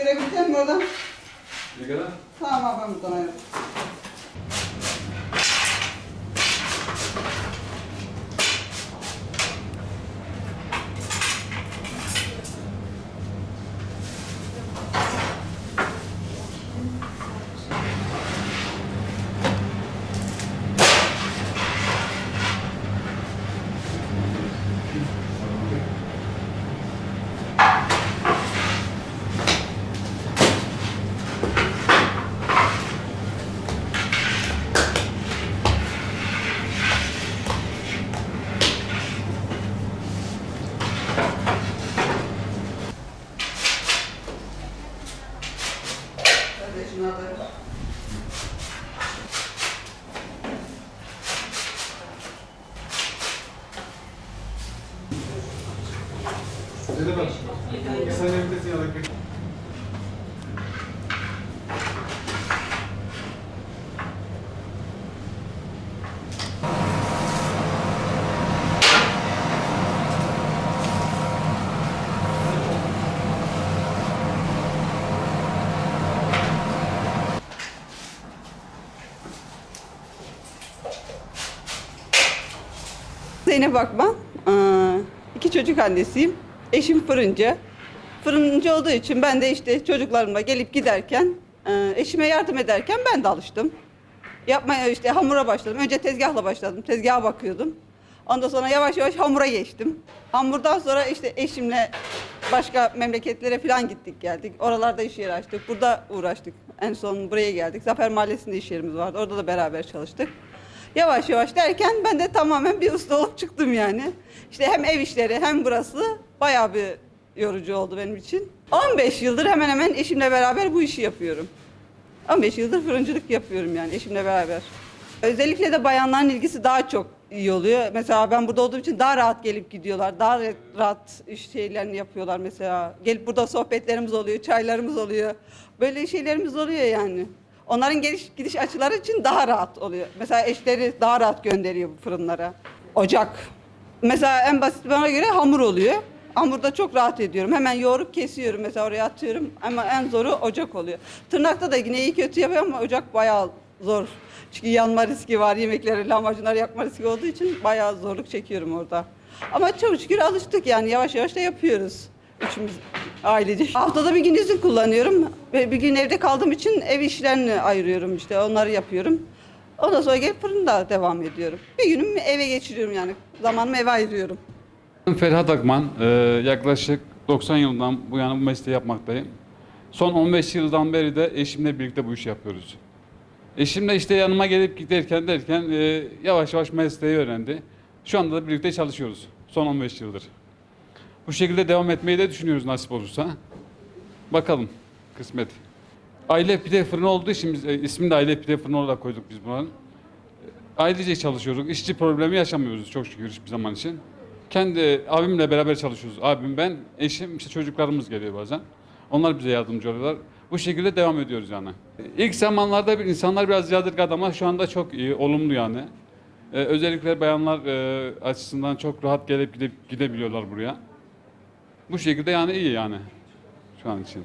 Görebildin mi oradan? Ne kadar? Tamam abim buradan ayrıldım. же надо. Merhaba. Sen evde ziyaret Zeynep Akman. Ee, iki çocuk annesiyim. Eşim fırıncı. Fırıncı olduğu için ben de işte çocuklarımla gelip giderken, e, eşime yardım ederken ben de alıştım. Yapmaya işte hamura başladım. Önce tezgahla başladım. Tezgaha bakıyordum. Ondan sonra yavaş yavaş hamura geçtim. Hamurdan sonra işte eşimle başka memleketlere falan gittik geldik. Oralarda iş yeri açtık. Burada uğraştık. En son buraya geldik. Zafer Mahallesi'nde iş yerimiz vardı. Orada da beraber çalıştık. Yavaş yavaş derken ben de tamamen bir usta olup çıktım yani. İşte hem ev işleri hem burası bayağı bir yorucu oldu benim için. 15 yıldır hemen hemen eşimle beraber bu işi yapıyorum. 15 yıldır fırıncılık yapıyorum yani eşimle beraber. Özellikle de bayanların ilgisi daha çok iyi oluyor. Mesela ben burada olduğum için daha rahat gelip gidiyorlar. Daha rahat iş şeylerini yapıyorlar mesela. Gelip burada sohbetlerimiz oluyor, çaylarımız oluyor. Böyle şeylerimiz oluyor yani. Onların geliş gidiş açıları için daha rahat oluyor. Mesela eşleri daha rahat gönderiyor bu fırınlara. Ocak. Mesela en basit bana göre hamur oluyor. Hamurda çok rahat ediyorum. Hemen yoğurup kesiyorum mesela oraya atıyorum. Ama en zoru ocak oluyor. Tırnakta da yine iyi kötü yapıyorum ama ocak bayağı zor. Çünkü yanma riski var. Yemekleri, lahmacunları yakma riski olduğu için bayağı zorluk çekiyorum orada. Ama çok şükür alıştık yani yavaş yavaş da yapıyoruz. Üçümüz ailece. Haftada bir gün izin kullanıyorum. Ve bir gün evde kaldığım için ev işlerini ayırıyorum işte onları yapıyorum. Ondan sonra gelip fırında devam ediyorum. Bir günümü eve geçiriyorum yani. Zamanımı eve ayırıyorum. Ferhat Akman, e, yaklaşık 90 yıldan bu yana bu mesleği yapmaktayım. Son 15 yıldan beri de eşimle birlikte bu işi yapıyoruz. Eşimle işte yanıma gelip giderken derken e, yavaş yavaş mesleği öğrendi. Şu anda da birlikte çalışıyoruz. Son 15 yıldır. Bu şekilde devam etmeyi de düşünüyoruz nasip olursa. Bakalım kısmet. Aile pide fırını olduğu için biz, e, ismini de aile pide fırını olarak koyduk biz bunların. Ailece çalışıyoruz. İşçi problemi yaşamıyoruz çok şükür hiçbir zaman için. Kendi abimle beraber çalışıyoruz. Abim ben, eşim, işte çocuklarımız geliyor bazen. Onlar bize yardımcı oluyorlar. Bu şekilde devam ediyoruz yani. İlk zamanlarda bir insanlar biraz yadırgadı ama şu anda çok iyi, olumlu yani. Ee, özellikle bayanlar e, açısından çok rahat gelip gidip gidebiliyorlar buraya. Bu şekilde yani iyi yani şu an için.